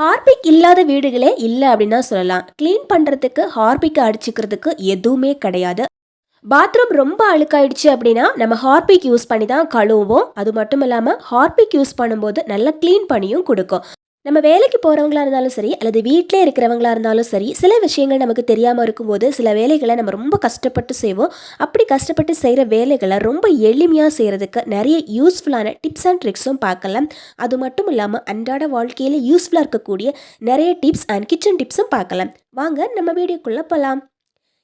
Harpic இல்லாத வீடுகளே இல்லை அப்படின்னு தான் சொல்லலாம். க்ளீன் பண்ணுறதுக்கு ஹார்பிக்கை அடிச்சுக்கிறதுக்கு எதுவுமே கிடையாது. பாத்ரூம் ரொம்ப அழுக்காயிடுச்சு அப்படின்னா நம்ம ஹார்பிக் யூஸ் பண்ணி தான் கழுவுவோம். அது மட்டும் இல்லாமல் ஹார்பிக் யூஸ் பண்ணும்போது நல்லா க்ளீன் பண்ணியும் கொடுக்கும். நம்ம வேலைக்கு போகிறவங்களா இருந்தாலும் சரி அல்லது வீட்டிலே இருக்கிறவங்களா இருந்தாலும் சரி சில விஷயங்கள் நமக்கு தெரியாமல் இருக்கும்போது சில வேலைகளை நம்ம ரொம்ப கஷ்டப்பட்டு செய்வோம். அப்படி கஷ்டப்பட்டு செய்கிற வேலைகளை ரொம்ப எளிமையாக செய்கிறதுக்கு நிறைய யூஸ்ஃபுல்லான டிப்ஸ் அண்ட் ட்ரிக்ஸும் பார்க்கலாம். அது மட்டும் இல்லாமல் அன்றாட வாழ்க்கையில் யூஸ்ஃபுல்லாக இருக்கக்கூடிய நிறைய டிப்ஸ் அண்ட் கிச்சன் டிப்ஸும் பார்க்கலாம். வாங்க நம்ம வீடியோக்குள்ளே போகலாம்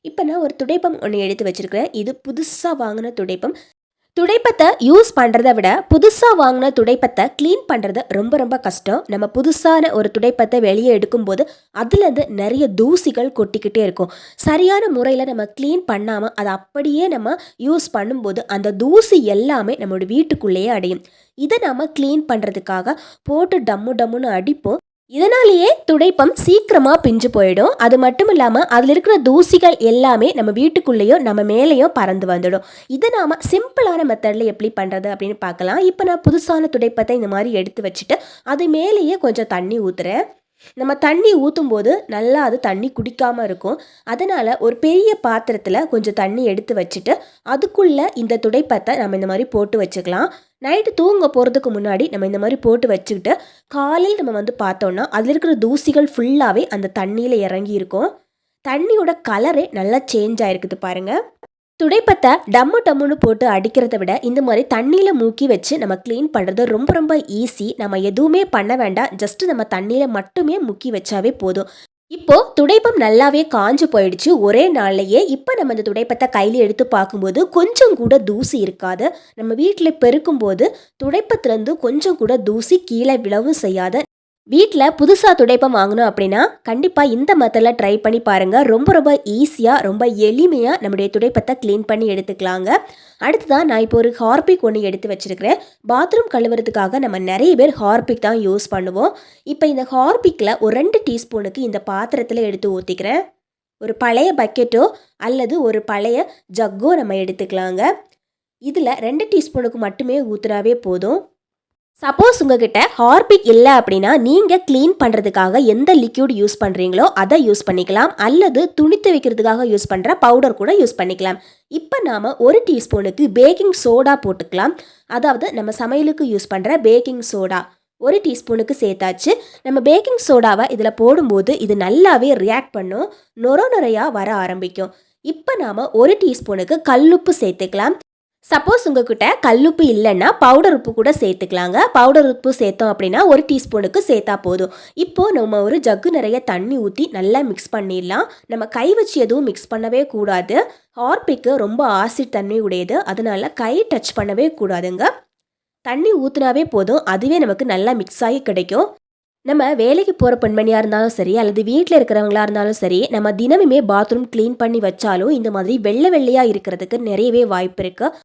இப்போ நான் ஒரு துடைப்பம் ஒன்று எடுத்து வச்சிருக்கிறேன். இது புதுசாக வாங்கின துடைப்பம். துடைப்பத்தை யூஸ் பண்ணுறத விட புதுசாக வாங்கின துடைப்பத்தை க்ளீன் பண்ணுறது ரொம்ப ரொம்ப கஷ்டம். நம்ம புதுசான ஒரு துடைப்பத்தை வெளியே எடுக்கும்போது அதுலேருந்து நிறைய தூசிகள் கொட்டிக்கிட்டே இருக்கும். சரியான முறையில் நம்ம க்ளீன் பண்ணாமல் அதை அப்படியே நம்ம யூஸ் பண்ணும்போது அந்த தூசி எல்லாமே நம்மளோட வீட்டுக்குள்ளேயே அடையும். இதை நம்ம க்ளீன் பண்ணுறதுக்காக போட்டு டம்மு டம்முன்னு அடிப்போம். இதனாலேயே துடைப்பம் சீக்கிரமாக பிஞ்சு போயிடும். அது மட்டும் இல்லாமல் அதில் இருக்கிற தூசிகள் எல்லாமே நம்ம வீட்டுக்குள்ளேயோ நம்ம மேலேயும் பறந்து வந்துடும். இதை நாம் சிம்பிளான மெத்தடில் எப்படி பண்ணுறது அப்படின்னு பார்க்கலாம். இப்போ நான் புதுசான துடைப்பத்தை இந்த மாதிரி எடுத்து வச்சுட்டு அது மேலேயே கொஞ்சம் தண்ணி ஊற்றுறேன் நம்ம தண்ணி ஊற்றும் போது நல்லா அது தண்ணி குடிக்காமல் இருக்கும். அதனால் ஒரு பெரிய பாத்திரத்தில் கொஞ்சம் தண்ணி எடுத்து வச்சுட்டு அதுக்குள்ளே இந்த துடைப்பத்தை நம்ம இந்த மாதிரி போட்டு வச்சுக்கலாம். நைட்டு தூங்க போகிறதுக்கு முன்னாடி நம்ம இந்த மாதிரி போட்டு வச்சுக்கிட்டு காலையில் நம்ம வந்து பார்த்தோன்னா அதில் இருக்கிற தூசிகள் ஃபுல்லாகவே அந்த தண்ணியில் இறங்கி இருக்கும். தண்ணியோட கலரே நல்லா சேஞ்ச் ஆகிருக்குது பாருங்கள் துடைப்பத்தை டம்மு டம்முன்னு போட்டு அடிக்கிறத விட இந்த மாதிரி தண்ணியில் மூக்கி வச்சு நம்ம க்ளீன் பண்ணுறது ரொம்ப ரொம்ப ஈஸி நம்ம எதுவுமே பண்ண வேண்டாம். ஜஸ்ட் நம்ம தண்ணியில் மட்டுமே முக்கி வச்சாவே போதும். இப்போ துடைப்பம் நல்லாவே காஞ்சு போயிடுச்சு. ஒரே நாள்லயே இப்போ நம்ம இந்த துடைப்பத்தை கையில் எடுத்து பார்க்கும்போது கொஞ்சம் கூட தூசி இருக்காது. நம்ம வீட்டில் பெருக்கும்போது துடைப்பத்துலேருந்து கொஞ்சம் கூட தூசி கீழே விழவும் செய்யாத வீட்டில் புதுசாக துடைப்பம் வாங்கணும் அப்படின்னா கண்டிப்பாக இந்த மெத்தடில் ட்ரை பண்ணி பாருங்கள் ரொம்ப ரொம்ப ஈஸியாக ரொம்ப எளிமையாக நம்முடைய துடைப்பத்தை க்ளீன் பண்ணி எடுத்துக்கலாங்க. அடுத்ததான் நான் இப்போ ஒரு ஹார்பிக் ஒன்று எடுத்து வச்சுருக்கிறேன். பாத்ரூம் கழுவுறதுக்காக நம்ம நிறைய பேர் ஹார்பிக் தான் யூஸ் பண்ணுவோம். இப்போ இந்த ஹார்பிக்கில் ஒரு ரெண்டு டீஸ்பூனுக்கு இந்த பாத்திரத்தில் எடுத்து ஊற்றிக்கிறேன் ஒரு பழைய பக்கெட்டோ அல்லது ஒரு பழைய ஜக்கோ நம்ம எடுத்துக்கலாங்க. இதில் ரெண்டு டீஸ்பூனுக்கு மட்டுமே ஊற்றுனாவே போதும். சப்போஸ் உங்ககிட்ட ஹார்பிக் இல்லை அப்படின்னா நீங்கள் க்ளீன் பண்ணுறதுக்காக எந்த லிக்யூட் யூஸ் பண்ணுறீங்களோ அதை யூஸ் பண்ணிக்கலாம். அல்லது துணி துவைக்கிறதுக்காக யூஸ் பண்ணுற பவுடர் கூட யூஸ் பண்ணிக்கலாம். இப்போ நாம் ஒரு டீஸ்பூனுக்கு பேக்கிங் சோடா போட்டுக்கலாம். அதாவது நம்ம சமையலுக்கு யூஸ் பண்ணுற பேக்கிங் சோடா ஒரு டீஸ்பூனுக்கு சேர்த்தாச்சு. நம்ம பேக்கிங் சோடாவை இதில் போடும்போது இது நல்லாவே ரியாக்ட் பண்ணும். நொர நொறையாக வர ஆரம்பிக்கும். இப்போ நாம் ஒரு டீஸ்பூனுக்கு கல்லுப்பு சேர்த்துக்கலாம். சப்போஸ் உங்ககிட்ட கல்லுப்பு இல்லைன்னா பவுடர் உப்பு கூட சேர்த்துக்கலாங்க. பவுடர் உப்பு சேர்த்தோம் அப்படின்னா ஒரு டீஸ்பூனுக்கு சேர்த்தா போதும். இப்போது நம்ம ஒரு ஜக்கு நிறைய தண்ணி ஊற்றி நல்லா மிக்ஸ் பண்ணிடலாம். நம்ம கை வச்சு எதுவும் மிக்ஸ் பண்ணவே கூடாது. ஹார்பிக்கு ரொம்ப ஆசிட் தன்மை உடையது. அதனால கை டச் பண்ணவே கூடாதுங்க. தண்ணி ஊற்றுனாவே போதும். அதுவே நமக்கு நல்லா மிக்ஸ் ஆகி கிடைக்கும். நம்ம வேலைக்கு போகிற பெண்மணியாக இருந்தாலும் சரி அல்லது வீட்டில் இருக்கிறவங்களா இருந்தாலும் சரி நம்ம தினமுமே பாத்ரூம் க்ளீன் பண்ணி வச்சாலும் இந்த மாதிரி வெள்ளை வெள்ளையாக இருக்கிறதுக்கு நிறையவே வாய்ப்பு இருக்குது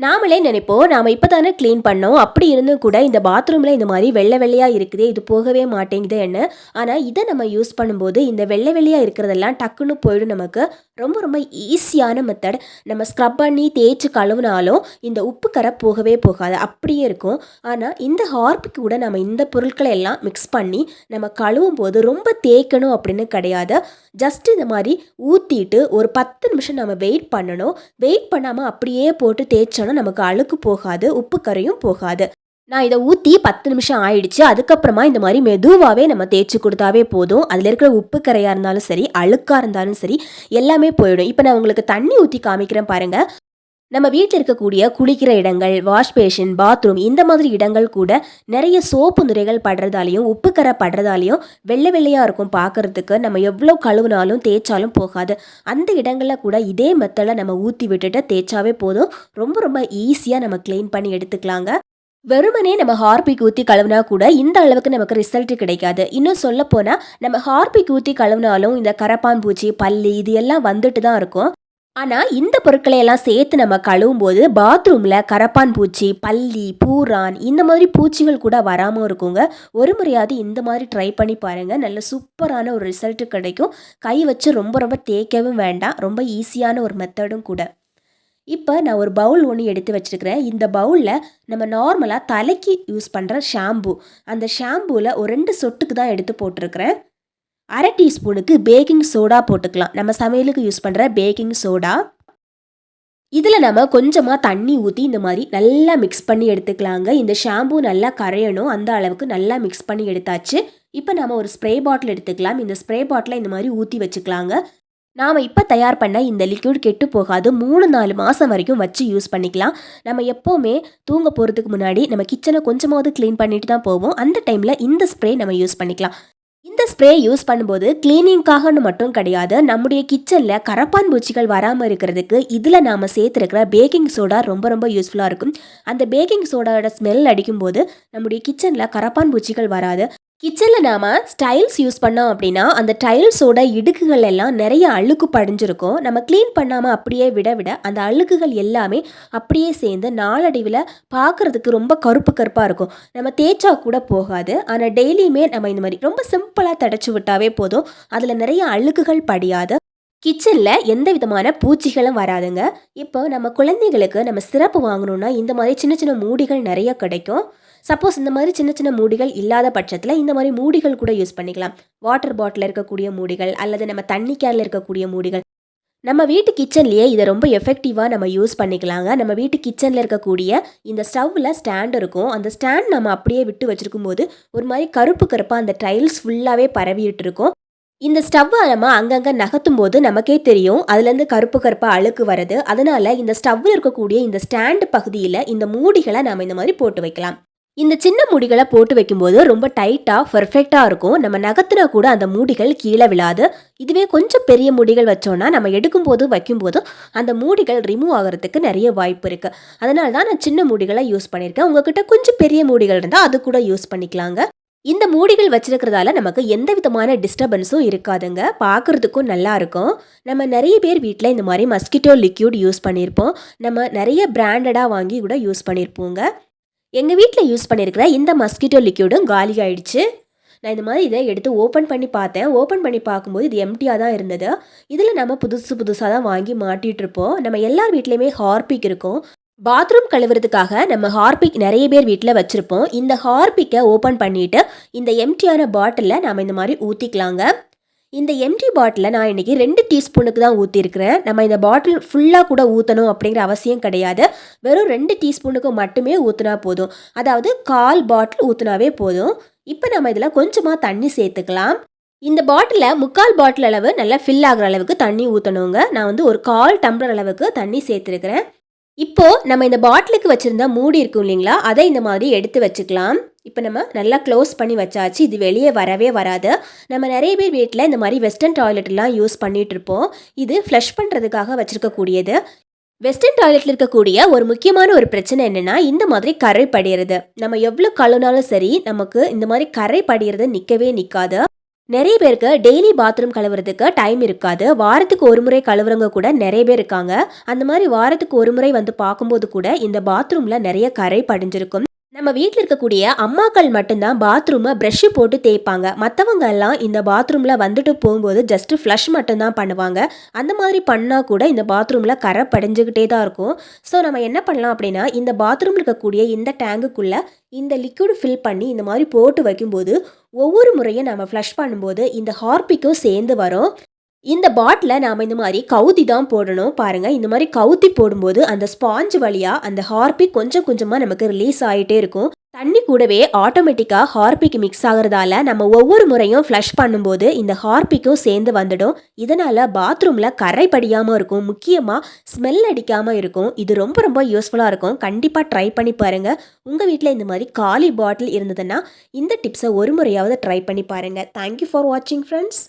நாமளே நினைப்போம் நாம் இப்போ தானே க்ளீன் பண்ணோம் அப்படி இருந்தும் கூட இந்த பாத்ரூமில் இந்த மாதிரி வெள்ளை வெள்ளையாக இருக்குது இது போகவே மாட்டேங்குது என்ன? ஆனால் இதை நம்ம யூஸ் பண்ணும்போது இந்த வெள்ளை வெள்ளையாக இருக்கிறதெல்லாம் டக்குன்னு போயிடும் நமக்கு. ரொம்ப ரொம்ப ஈஸியான மெத்தட் நம்ம ஸ்க்ரப் பண்ணி தேய்ச்சி கழுவுனாலும் இந்த உப்பு கரை போகவே போகாது அப்படியே இருக்கும். ஆனால் இந்த ஹார்பிக் கூட நம்ம இந்த பொருட்களை எல்லாம் மிக்ஸ் பண்ணி நம்ம கழுவும் போது ரொம்ப தேய்க்கணும் அப்படின்னு கிடையாது. ஜஸ்ட் இந்த மாதிரி ஊற்றிட்டு ஒரு பத்து நிமிஷம் நம்ம வெயிட் பண்ணணும். வெயிட் பண்ணாமல் அப்படியே போட்டு தேய்ச்சோம் வச்சோன்னா நமக்கு அழுக்கு போகாது உப்பு கரையும் போகாது. நான் இதை ஊற்றி பத்து நிமிஷம் ஆயிடுச்சு. அதுக்கப்புறமா இந்த மாதிரி மெதுவாகவே நம்ம தேய்ச்சி கொடுத்தாவே போதும். அதில் இருக்கிற உப்பு கரையாக இருந்தாலும் சரி அழுக்காக இருந்தாலும் சரி எல்லாமே போயிடும். இப்போ நான் உங்களுக்கு தண்ணி ஊற்றி காமிக்கிறேன் பாருங்கள் நம்ம வீட்டில் இருக்கக்கூடிய குளிக்கிற இடங்கள் வாஷ் பேஷன் பாத்ரூம் இந்த மாதிரி இடங்கள் கூட நிறைய சோப்பு நுரைகள் படுறதாலையும் உப்பு கரை படுறதாலையும் வெள்ளை வெள்ளையாக இருக்கும் பார்க்கறதுக்கு நம்ம எவ்வளோ கழுவுனாலும் தேய்ச்சாலும் போகாது. அந்த இடங்களில் கூட இதே மெத்தடில் நம்ம ஊற்றி விட்டுட்டு தேய்ச்சாவே போதும். ரொம்ப ரொம்ப ஈஸியாக நம்ம க்ளீன் பண்ணி எடுத்துக்கலாங்க. வெறுமனே நம்ம ஹார்பிக் ஊற்றி கழுவினா கூட இந்த அளவுக்கு நமக்கு ரிசல்ட் கிடைக்காது. இன்னும் சொல்ல போனால் நம்ம ஹார்பிக் ஊற்றி கழுவினாலும் இந்த கரப்பான் பூச்சி பல்லி இது எல்லாம் வந்துட்டு தான் இருக்கும். ஆனால் இந்த பொருட்களை எல்லாம் சேர்த்து நம்ம கழுவும் போது பாத்ரூமில் கரப்பான் பூச்சி பல்லி பூரான் இந்த மாதிரி பூச்சிகள் கூட வராமல் இருக்குங்க. ஒரு முறையாவது இந்த மாதிரி ட்ரை பண்ணி பாருங்கள் நல்ல சூப்பரான ஒரு ரிசல்ட்டு கிடைக்கும். கை வச்சு ரொம்ப ரொம்ப தேய்க்கவும் வேண்டாம். ரொம்ப ஈஸியான ஒரு மெத்தடும் கூட. இப்போ நான் ஒரு பவுல் ஒன்று எடுத்து வச்சிருக்கிறேன். இந்த பவுலில் நம்ம நார்மலாக தலைக்கு யூஸ் பண்ணுற ஷாம்பு அந்த ஷாம்பூவில் ஒரு ரெண்டு சொட்டுக்கு தான் எடுத்து போட்டிருக்கிறேன். அரை டீஸ்பூனுக்கு பேக்கிங் சோடா போட்டுக்கலாம். நம்ம சமையலுக்கு யூஸ் பண்ணுற பேக்கிங் சோடா. இதில் நம்ம கொஞ்சமாக தண்ணி ஊற்றி இந்த மாதிரி நல்லா மிக்ஸ் பண்ணி எடுத்துக்கலாங்க. இந்த ஷாம்பு நல்லா கரையணும். அந்த அளவுக்கு நல்லா மிக்ஸ் பண்ணி எடுத்தாச்சு. இப்போ நம்ம ஒரு ஸ்ப்ரே பாட்டில் எடுத்துக்கலாம். இந்த ஸ்ப்ரே பாட்டிலை இந்த மாதிரி ஊற்றி வச்சுக்கலாங்க. நாம் இப்போ தயார் பண்ண இந்த லிக்விட் கெட்டு போகாது. மூணு நாலு மாதம் வரைக்கும் வச்சு யூஸ் பண்ணிக்கலாம். நம்ம எப்போவுமே தூங்க போகிறதுக்கு முன்னாடி நம்ம கிச்சனை கொஞ்சமாவது க்ளீன் பண்ணிட்டு தான் போவோம். அந்த டைமில் இந்த ஸ்ப்ரே நம்ம யூஸ் பண்ணிக்கலாம். இந்த ஸ்ப்ரே யூஸ் பண்ணும்போது கிளீனிங்காகனு மட்டும் கிடையாது நம்முடைய கிச்சனில் கரப்பான் பூச்சிகள் வராமல் இருக்கிறதுக்கு இதில் நாம் சேர்த்துருக்கிற பேக்கிங் சோடா ரொம்ப ரொம்ப யூஸ்ஃபுல்லாக இருக்கும். அந்த பேக்கிங் சோடாவோட ஸ்மெல் அடிக்கும்போது நம்முடைய கிச்சனில் கரப்பான் பூச்சிகள் வராது. கிச்சனில் நாம் ஸ்டைல்ஸ் யூஸ் பண்ணோம் அப்படின்னா அந்த டைல்ஸோட இடுக்குகள் எல்லாம் நிறைய அழுக்கு படிஞ்சிருக்கும். நம்ம க்ளீன் பண்ணாமல் அப்படியே விட விட அந்த அழுக்குகள் எல்லாமே அப்படியே சேர்ந்து நாளடைவில் பார்க்குறதுக்கு ரொம்ப கருப்பு கருப்பாக இருக்கும். நம்ம தேய்ச்சா கூட போகாது. ஆனால் டெய்லியுமே நம்ம இந்த மாதிரி ரொம்ப சிம்பிளாக தடைச்சி விட்டாவே போதும். அதில் நிறைய அழுக்குகள் படியாது. கிச்சனில் எந்த விதமான பூச்சிகளும் வராதுங்க. இப்போ நம்ம குழந்தைகளுக்கு நம்ம சிறப்பு வாங்கணும்னா இந்த மாதிரி சின்ன சின்ன மூடிகள் நிறைய கிடைக்கும். சப்போஸ் இந்த மாதிரி சின்ன சின்ன மூடிகள் இல்லாத பட்சத்தில் இந்த மாதிரி மூடிகள் கூட யூஸ் பண்ணிக்கலாம். வாட்டர் பாட்டில் இருக்கக்கூடிய மூடிகள் அல்லது நம்ம தண்ணி கேரில் இருக்கக்கூடிய மூடிகள். நம்ம வீட்டு கிச்சன்லேயே இதை ரொம்ப எஃபெக்டிவாக நம்ம யூஸ் பண்ணிக்கலாங்க. நம்ம வீட்டு கிச்சனில் இருக்கக்கூடிய இந்த ஸ்டவ்வில் ஸ்டாண்ட் இருக்கும். அந்த ஸ்டாண்ட் நம்ம அப்படியே விட்டு வச்சுருக்கும் போது ஒரு மாதிரி கருப்பு கருப்பாக அந்த டைல்ஸ் ஃபுல்லாகவே பரவிட்டு இருக்கும். இந்த ஸ்டவ்வை நம்ம அங்கங்கே நகர்த்தும் போது நமக்கே தெரியும். அதுலேருந்து கருப்பு கருப்பாக அழுக்கு வருது அதனால் இந்த ஸ்டவ்வில் இருக்கக்கூடிய இந்த ஸ்டாண்டு பகுதியில் இந்த மூடிகளை நம்ம இந்த மாதிரி போட்டு வைக்கலாம். இந்த சின்ன மூடிகளை போட்டு வைக்கும்போது ரொம்ப டைட்டாக பர்ஃபெக்டாக இருக்கும். நம்ம நகர்த்தினா கூட அந்த மூடிகள் கீழே விழாது. இதுவே கொஞ்சம் பெரிய மூடிகள் வச்சோன்னா நம்ம எடுக்கும்போது வைக்கும்போது அந்த மூடிகள் ரிமூவ் ஆகிறதுக்கு நிறைய வாய்ப்பு இருக்குது அதனால தான் நான் சின்ன மூடிகளை யூஸ் பண்ணியிருக்கேன். உங்ககிட்ட கொஞ்சம் பெரிய மூடிகள் இருந்தால் அது கூட யூஸ் பண்ணிக்கலாங்க. இந்த மூடிகள் வச்சிருக்கிறதால நமக்கு எந்த விதமான டிஸ்டர்பன்ஸும் இருக்காதுங்க. பார்க்குறதுக்கும் நல்லா இருக்கும். நம்ம நிறைய பேர் வீட்டில் இந்த மாதிரி மஸ்கிட்டோ லிக்யூட் யூஸ் பண்ணியிருப்போம். நம்ம நிறைய பிராண்டடாக வாங்கி கூட யூஸ் பண்ணியிருப்போங்க. எங்கள் வீட்டில் யூஸ் பண்ணியிருக்கிற இந்த மஸ்கிட்டோ லிக்யூடும் காலி ஆயிடுச்சு. நான் இந்த மாதிரி இதை எடுத்து ஓப்பன் பண்ணி பார்த்தேன். ஓப்பன் பண்ணி பார்க்கும்போது இது எம்டியாக தான் இருந்தது. இதில் நம்ம புதுசு புதுசாக தான் வாங்கி மாட்டிகிட்டு இருப்போம். நம்ம எல்லார் வீட்லேயுமே ஹார்பிக் இருக்கும். பாத்ரூம் கழுவுறதுக்காக நம்ம ஹார்பிக் நிறைய பேர் வீட்டில் வச்சுருப்போம். இந்த ஹார்பிக்கை ஓப்பன் பண்ணிவிட்டு இந்த எம்டியான பாட்டிலில் நம்ம இந்த மாதிரி ஊற்றிக்கலாங்க இந்த எம்டி பாட்டிலை நான் இன்றைக்கி ரெண்டு டீஸ்பூனுக்கு தான் ஊற்றிருக்கிறேன் நம்ம இந்த பாட்டில் ஃபுல்லாக கூட ஊற்றணும் அப்படிங்கிற அவசியம் கிடையாது. வெறும் ரெண்டு டீஸ்பூனுக்கு மட்டுமே ஊற்றினா போதும். அதாவது கால் பாட்டில் ஊற்றினாவே போதும். இப்போ நம்ம இதில் கொஞ்சமாக தண்ணி சேர்த்துக்கலாம். இந்த பாட்டிலில் முக்கால் பாட்டில் அளவு நல்லா ஃபில் ஆகிற அளவுக்கு தண்ணி ஊற்றணுங்க நான் வந்து ஒரு கால் டம்ளர் அளவுக்கு தண்ணி சேர்த்துருக்கிறேன். இப்போது நம்ம இந்த பாட்டிலுக்கு வச்சுருந்தா மூடி இருக்கும் இல்லைங்களா? அதை இந்த மாதிரி எடுத்து வச்சுக்கலாம். இப்போ நம்ம நல்லா க்ளோஸ் பண்ணி வச்சாச்சு. இது வெளியே வரவே வராது. நம்ம நிறைய பேர் வீட்டில் இந்த மாதிரி வெஸ்டர்ன் டாய்லெட்லாம் யூஸ் பண்ணிகிட்ருப்போம் இது ஃப்ளஷ் பண்ணுறதுக்காக வச்சுருக்கக்கூடியது. வெஸ்டர்ன் டாய்லெட்டில் இருக்கக்கூடிய ஒரு முக்கியமான ஒரு பிரச்சனை என்னென்னா இந்த மாதிரி கரை படிகிறது நம்ம எவ்வளோ கழுனாலும் சரி நமக்கு இந்த மாதிரி கரை படிகிறது நிற்கவே நிற்காது நிறைய பேருக்கு டெய்லி பாத்ரூம் கழுவுறதுக்கு டைம் இருக்காது. வாரத்துக்கு ஒரு முறை கழுவுறவங்க கூட நிறைய பேர் இருக்காங்க. அந்த மாதிரி வாரத்துக்கு ஒரு முறை வந்து பார்க்கும்போது கூட இந்த பாத்ரூமில் நிறைய கரை படிஞ்சிருக்கும். நம்ம வீட்டில் இருக்கக்கூடிய அம்மாக்கள் மட்டும்தான் பாத்ரூமை ப்ரெஷ்ஷு போட்டு தேய்ப்பாங்க. மற்றவங்க எல்லாம் இந்த பாத்ரூமில் வந்துட்டு போகும்போது ஜஸ்ட்டு ஃப்ளஷ் மட்டும்தான் பண்ணுவாங்க. அந்த மாதிரி பண்ணால் கூட இந்த பாத்ரூமில் கரை படைஞ்சுக்கிட்டே தான் இருக்கும். ஸோ நம்ம என்ன பண்ணலாம் அப்படின்னா இந்த பாத்ரூமில் இருக்கக்கூடிய இந்த டேங்குக்குள்ளே இந்த லிக்விட் ஃபில் பண்ணி இந்த மாதிரி போட்டு வைக்கும்போது ஒவ்வொரு முறையும் நம்ம ஃப்ளஷ் பண்ணும்போது இந்த ஹார்பிக்கும் சேர்ந்து வரும். இந்த பாட்டில் நாம் இந்த மாதிரி கவுதி தான் போடணும். பாருங்கள் இந்த மாதிரி கவுத்தி போடும்போது அந்த ஸ்பாஞ்ச் வழியாக அந்த ஹார்பிக் கொஞ்சம் கொஞ்சமாக நமக்கு ரிலீஸ் ஆகிட்டே இருக்கும். தண்ணி கூடவே ஆட்டோமேட்டிக்காக ஹார்பிக் மிக்ஸ் ஆகிறதால நம்ம ஒவ்வொரு முறையும் ஃப்ளஷ் பண்ணும்போது இந்த ஹார்பிக்கும் சேர்ந்து வந்துடும். இதனால் பாத்ரூமில் கரை படியாமல் இருக்கும் முக்கியமாக ஸ்மெல் அடிக்காமல் இருக்கும். இது ரொம்ப ரொம்ப யூஸ்ஃபுல்லாக இருக்கும். கண்டிப்பாக ட்ரை பண்ணி பாருங்கள் உங்கள் வீட்டில் இந்த மாதிரி காலி பாட்டில் இருந்ததுன்னா இந்த டிப்ஸை ஒரு முறையாவது ட்ரை பண்ணி பாருங்கள் தேங்க்யூ ஃபார் வாட்சிங் ஃப்ரெண்ட்ஸ்